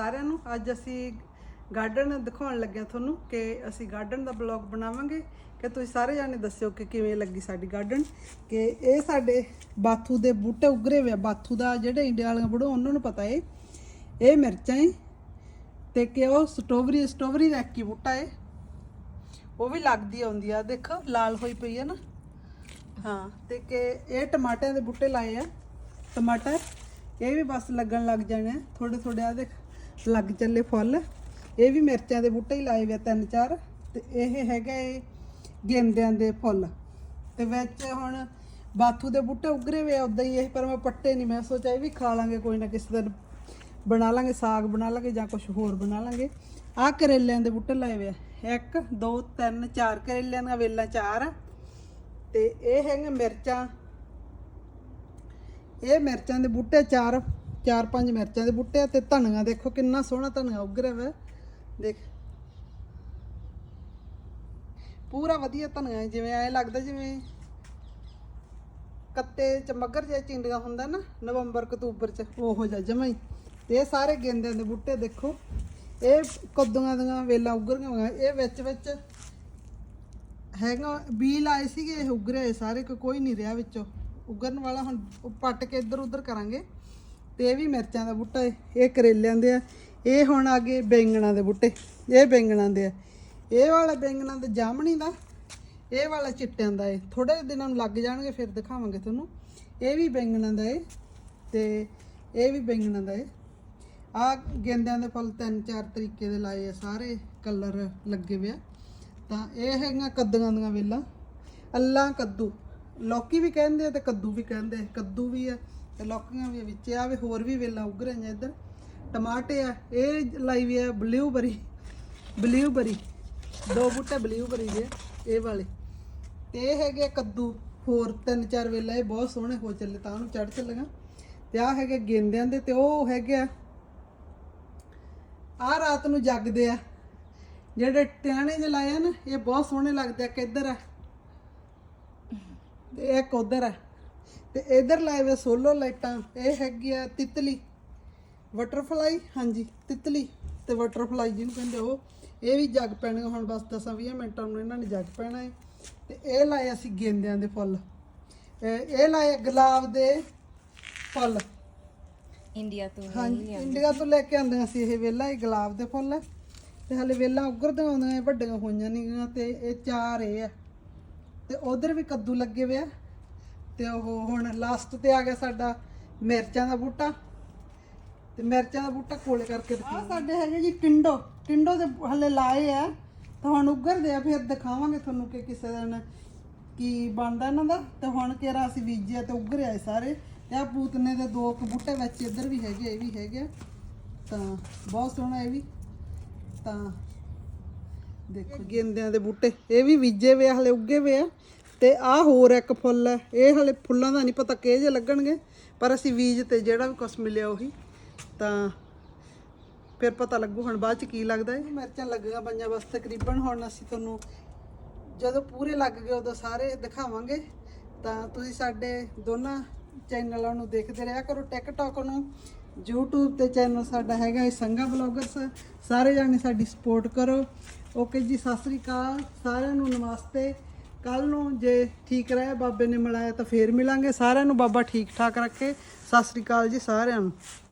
ਸਾਰਿਆਂ ਨੂੰ। ਅੱਜ ਅਸੀਂ ਗਾਰਡਨ ਦਿਖਾਉਣ ਲੱਗੇ ਤੁਹਾਨੂੰ ਕਿ ਅਸੀਂ ਗਾਰਡਨ ਦਾ ਬਲੌਗ ਬਣਾਵਾਂਗੇ। ਕਿ ਤੁਸੀਂ ਸਾਰੇ ਜਾਣੇ ਦੱਸਿਓ ਕਿ ਕਿਵੇਂ ਲੱਗੀ ਸਾਡੀ ਗਾਰਡਨ ਕਿ ਇਹ ਸਾਡੇ ਬਾਥੂ ਦੇ ਬੂਟੇ ਉਗਰੇ ਹੋਏ ਆ। ਬਾਥੂ ਦਾ ਜਿਹੜੇ ਇੰਡੀਆ ਵਾਲੀਆਂ ਬੜੋ, ਉਹਨਾਂ ਨੂੰ ਪਤਾ ਏ। ਇਹ ਮਿਰਚਾਂ ਏ ਤੇ ਕਿ ਉਹ ਸਟ੍ਰਾਬੇਰੀ ਸਟ੍ਰਾਬੇਰੀ ਦਾ ਇੱਕ ਬੂਟਾ ਏ। ਉਹ ਵੀ ਲੱਗਦੀ ਆਉਂਦੀ ਆ। ਦੇਖੋ, ਲਾਲ ਹੋਈ ਪਈ ਆ ਨਾ। ਹਾਂ, ਤੇ ਕਿ ਇਹ ਟਮਾਟਰਾਂ ਦੇ ਬੂਟੇ ਲਾਏ ਆ। ਟਮਾਟਰ, ਇਹ ਵੀ ਬਸ ਲੱਗਣ ਲੱਗ ਜਾਣੇ ਥੋੜੇ ਥੋੜੇ ਆ, ਦੇਖ। ਲੱਗ ਚੱਲੇ ਫੁੱਲ। ਇਹ ਵੀ ਮਿਰਚਾਂ ਦੇ ਬੂਟੇ ਹੀ ਲਾਏ ਵੇ ਤਿੰਨ ਚਾਰ ਤੇ ਇਹ ਹੈਗਾ ਇਹ ਗੇਂਦਿਆਂ ਦੇ ਫੁੱਲ। ਤੇ ਵਿੱਚ ਹੁਣ ਬਾਥੂ ਦੇ ਬੂਟੇ ਉਗਰੇ ਵੇ ਉਦਾਂ ਹੀ ਇਹ, ਪਰ ਮੈਂ ਪੱਟੇ ਨਹੀਂ ਮੈਂ ਸੋਚਿਆ ਇਹ ਵੀ ਖਾ ਲਾਂਗੇ, ਕੋਈ ਨਾ ਕਿਸੇ ਦਿਨ ਬਣਾ ਲਾਂਗੇ, ਸਾਗ ਬਣਾ ਲਾਂਗੇ ਜਾਂ ਕੁਝ ਹੋਰ ਬਣਾ ਲਾਂਗੇ। ਆਹ ਕਰੇਲਿਆਂ ਦੇ ਬੂਟੇ ਲਾਏ ਵੇ ਆ। 1 2 3 4 ਕਰੇਲਿਆਂ ਦੀਆਂ ਵੇਲਾਂ ਚਾਰ। ਆ ਤੇ ਇਹ ਹੈਗੇ ਮਿਰਚਾਂ। ਇਹ ਮਿਰਚਾਂ ਦੇ ਬੂਟੇ ਚਾਰ। ਚਾਰ ਪੰਜ ਮਿਰਚਾਂ ਦੇ ਬੂਟੇ ਆ ਤੇ ਧਨੀਆ ਦੇਖੋ ਕਿੰਨਾ ਸੋਹਣਾ ਧਨੀਆ ਉੱਗ ਰਿਹਾ ਵਾ। ਦੇਖ। ਪੂਰਾ ਵਧੀਆ ਧਨੀਆ ਜਿਵੇਂ ਐ ਲੱਗਦਾ ਜਿਵੇਂ ਕੱਤੇ ਚ ਮੱਗਰ ਜਿਹਾ ਚਿੰਡੀਆਂ ਹੁੰਦਾ ਨਾ, ਨਵੰਬਰ, ਅਕਤੂਬਰ ਚ, ਉਹੋ ਜਿਹਾ ਜਮਾਂ ਹੀ। ਤੇ ਇਹ ਸਾਰੇ ਗੇਂਦਿਆਂ ਦੇ ਬੂਟੇ ਦੇਖੋ। ਇਹ ਕੱਦੂਆਂ ਦੀਆਂ ਵੇਲਾਂ ਉੱਗਰੀਆਂ ਹੋਈਆਂ, ਇਹ ਵਿੱਚ ਵਿੱਚ ਹੈਗਾ ਬੀ ਲਾਏ ਸੀਗੇ, ਇਹ ਉੱਗਰੇ ਹੋਏ ਸਾਰੇ ਕੋਈ ਨਹੀਂ ਰਿਹਾ ਵਿੱਚੋਂ। ਉੱਗਰਨ ਵਾਲਾ ਹੁਣ ਪੱਟ ਕੇ ਇੱਧਰ ਉੱਧਰ ਕਰਾਂਗੇ। ਤੇ ਇਹ ਵੀ ਮਿਰਚਾਂ ਦਾ ਬੂਟਾ ਏ, ਇਹ ਕਰੇਲਿਆਂ ਦੇ ਆ। ਇਹ ਹੁਣ ਆਗੇ ਬੈਂਗਣਾ ਦੇ ਬੂਟੇ, ਇਹ ਬੈਂਗਣਾ ਦੇ ਆ। ਇਹ ਵਾਲਾ ਬੈਂਗਣਾ ਦੇ ਜਾਮਣੀ ਦਾ, ਇਹ ਵਾਲਾ ਚਿੱਟਿਆਂ ਦਾ ਏ। ਥੋੜੇ ਦਿਨਾਂ ਨੂੰ ਲੱਗ ਜਾਣਗੇ, ਫਿਰ ਦਿਖਾਵਾਂਗੇ ਤੁਹਾਨੂੰ। ਇਹ ਵੀ ਬੈਂਗਣਾ ਦਾ ਏ ਤੇ ਇਹ ਵੀ ਬੈਂਗਣਾ ਦਾ ਏ। ਆ ਗੇਂਦਿਆਂ ਦੇ ਫੁੱਲ ਤਿੰਨ ਚਾਰ ਤਰੀਕੇ ਦੇ ਲਾਏ ਆ, ਸਾਰੇ ਕਲਰ ਲੱਗੇ ਹੋਏ ਤਾਂ ਇਹ ਹੈਗੀਆਂ ਕੱਦੂਆਂ ਦੀਆਂ ਵੇਲਾਂ। ਅੱਲਾ ਕੱਦੂ। ਲੌਕੀ ਵੀ ਕਹਿੰਦੇ ਆ ਤੇ ਕੱਦੂ ਵੀ ਕਹਿੰਦੇ ਕੱਦੂ ਵੀ ਆ। ਤੇ ਲੌਕੀਆਂ ਵੀ ਵਿੱਚ ਆ, ਵੀ ਹੋਰ ਵੀ ਵੇਲਾਂ ਉੱਗ ਰਹੀਆਂ ਇੱਧਰ। ਟਮਾਟੇ ਆ, ਇਹ ਲਾਈ ਵੀ ਆ, ਬਲੂਬਰੀ ਬਲੂਬਰੀ। ਦੋ ਬੂਟੇ ਬਲੂਬਰੀ ਦੇ, ਇਹ ਵਾਲੇ। ਤੇ ਇਹ ਹੈਗੇ ਕੱਦੂ, ਹੋਰ ਤਿੰਨ ਚਾਰ ਵੇਲਾ, ਇਹ ਬਹੁਤ ਸੋਹਣੇ ਹੋ ਚੱਲੇ, ਤਾਂ ਉਹਨੂੰ ਚੜ ਚੱਲੇਗਾ। ਤੇ ਆ ਹੈਗੇ ਗੇਂਦਿਆਂ ਦੇ, ਤੇ ਉਹ ਹੈਗੇ ਆ। ਆ ਰਾਤ ਨੂੰ ਜਗਦੇ ਆ। ਜਿਹੜੇ ਟਿਆਣੇ ਜਿਹੇ ਲਾਏ ਆ ਨਾ, ਇਹ ਬਹੁਤ ਸੋਹਣੇ ਲੱਗਦੇ ਆ ਕਿੱਧਰ ਆ। ਤੇ ਇੱਕ ਉਧਰ ਆ। ਤੇ ਇਧਰ ਲਾਏ ਵੇ ਸੋਲੋ ਲਾਈਟਾਂ ਇਹ ਹੈਗੀ ਆ ਤਿਤਲੀ। ਬਟਰਫਲਾਈ ਹਾਂਜੀ ਤਿਤਲੀ ਤੇ ਬਟਰਫਲਾਈ ਜਿਹਨੂੰ ਕਹਿੰਦੇ ਉਹ। ਇਹ ਵੀ ਜਗ ਪੈਣਗੇ ਹੁਣ ਬਸ 10-20 ਮਿੰਟਾਂ ਨੂੰ ਇਹਨਾਂ ਨੇ ਜਗ ਪੈਣਾ ਹੈ ਤੇ ਇਹ ਲਾਏ ਅਸੀਂ ਗੇਂਦਿਆਂ ਦੇ ਫੁੱਲ। ਇਹ ਲਾਏ ਗੁਲਾਬ ਦੇ ਫੁੱਲ। ਇੰਡੀਆ ਤੋਂ ਹਾਂਜੀ ਇੰਡੀਆ ਤੋਂ ਲੈ ਕੇ ਆਂਦੇ ਸੀ ਇਹ ਵੇਲਾ ਇਹ ਗੁਲਾਬ ਦੇ ਫੁੱਲ। ਆ ਤੇ ਹਲੇ ਵੇਲਾ ਉੱਗਰਦੀਆਂ ਆਉਂਦੀਆਂ ਇਹ ਵੱਡੀਆਂ ਹੋਈਆਂ ਨਹੀਂ ਗੀਆਂ ਤੇ ਇਹ ਚਾਰ ਇਹ ਆ। ਤੇ ਉਧਰ ਵੀ ਕੱਦੂ ਲੱਗੇ ਹੋਏ ਆ। ਤੇ ਉਹ ਹੁਣ ਲਾਸਟ ਤੇ ਆ ਗਿਆ ਸਾਡਾ ਮਿਰਚਾਂ ਦਾ ਬੂਟਾ। ਤੇ ਮਿਰਚਾਂ ਦਾ ਬੂਟਾ ਕੋਲੇ ਕਰਕੇ ਆ ਸਾਡੇ ਹੈਗੇ ਜੀ ਟਿੰਡੋ। ਟਿੰਡੋ ਦੇ ਹਲੇ ਲਾਏ ਆ। ਤਾਂ ਹੁਣ ਉੱਗਰਦੇ ਆ ਫਿਰ ਦਿਖਾਵਾਂਗੇ ਤੁਹਾਨੂੰ ਕਿ ਕਿਸੇ ਦਿਨ ਕੀ ਬਣਦਾ ਇਹਨਾਂ ਦਾ। ਤੇ ਹੁਣ ਕਿਹੜਾ ਅਸੀਂ ਬੀਜਿਆ ਤੇ ਉੱਗਰ ਸਾਰੇ। ਤੇ ਆ ਪੂਤਨੇ ਦੇ ਦੋ ਕੁ ਬੂਟੇ ਵਿੱਚ ਇੱਧਰ ਵੀ ਹੈਗੇ ਇਹ ਵੀ ਹੈਗੇ ਆ। ਤਾਂ ਬਹੁਤ ਸੋਹਣਾ ਇਹ ਵੀ। ਤਾਂ ਦੇਖੋ ਗੇਂਦਿਆਂ ਦੇ ਬੂਟੇ। ਇਹ ਵੀ ਬੀਜੇ ਵੇ ਆ, ਹਲੇ ਉੱਗੇ ਵੇ ਆ। ਤੇ ਆਹ ਹੋਰ ਇੱਕ ਫੁੱਲ ਹੈ। ਇਹ ਹਲੇ ਫੁੱਲਾਂ ਦਾ ਨਹੀਂ ਪਤਾ ਕਿਹੇ ਜਿਹੇ ਲੱਗਣਗੇ, ਪਰ ਅਸੀਂ ਬੀਜ ਤੇ ਜਿਹੜਾ ਵੀ ਕੁਛ ਮਿਲਿਆ ਉਹੀ। ਤਾਂ ਫਿਰ ਪਤਾ ਲੱਗੂ ਹੁਣ ਬਾਅਦ ਚ ਕੀ ਲੱਗਦਾ ਹੈ। ਮਿਰਚਾਂ ਲੱਗੀਆਂ ਪਈਆਂ ਬਸ ਤਕਰੀਬਨ ਹੁਣ ਅਸੀਂ ਤੁਹਾਨੂੰ ਜਦੋਂ ਪੂਰੇ ਲੱਗ ਗਏ ਉਦੋਂ ਸਾਰੇ ਦਿਖਾਵਾਂਗੇ। ਤਾਂ ਤੁਸੀਂ ਸਾਡੇ ਦੋਨਾਂ ਚੈਨਲਾਂ ਨੂੰ ਦੇਖਦੇ ਰਿਹਾ ਕਰੋ। ਟਿਕਟੌਕ ਨੂੰ, YouTube ਤੇ ਚੈਨਲ ਸਾਡਾ ਹੈਗਾ ਹੈ ਸੰਗਾ ਬਲੌਗਰਸ। ਸਾਰੇ ਜਾਣੇ ਸਾਡੀ ਸਪੋਰਟ ਕਰੋ। ਓਕੇ ਜੀ, ਸਤਿ ਸ੍ਰੀ ਅਕਾਲ। ਸਾਰਿਆਂ ਨੂੰ ਨਮਸਤੇ। ਕੱਲ ਨੂੰ ਜੇ ਠੀਕ ਰਹੇ, ਬਾਬੇ ਨੇ ਮਿਲਾਇਆ ਤਾਂ ਫੇਰ ਮਿਲਾਂਗੇ। ਸਾਰਿਆਂ ਨੂੰ ਬਾਬਾ ਠੀਕ ਠਾਕ ਰੱਖੇ। ਸਤਿ ਸ੍ਰੀ ਅਕਾਲ ਜੀ ਸਾਰਿਆਂ ਨੂੰ।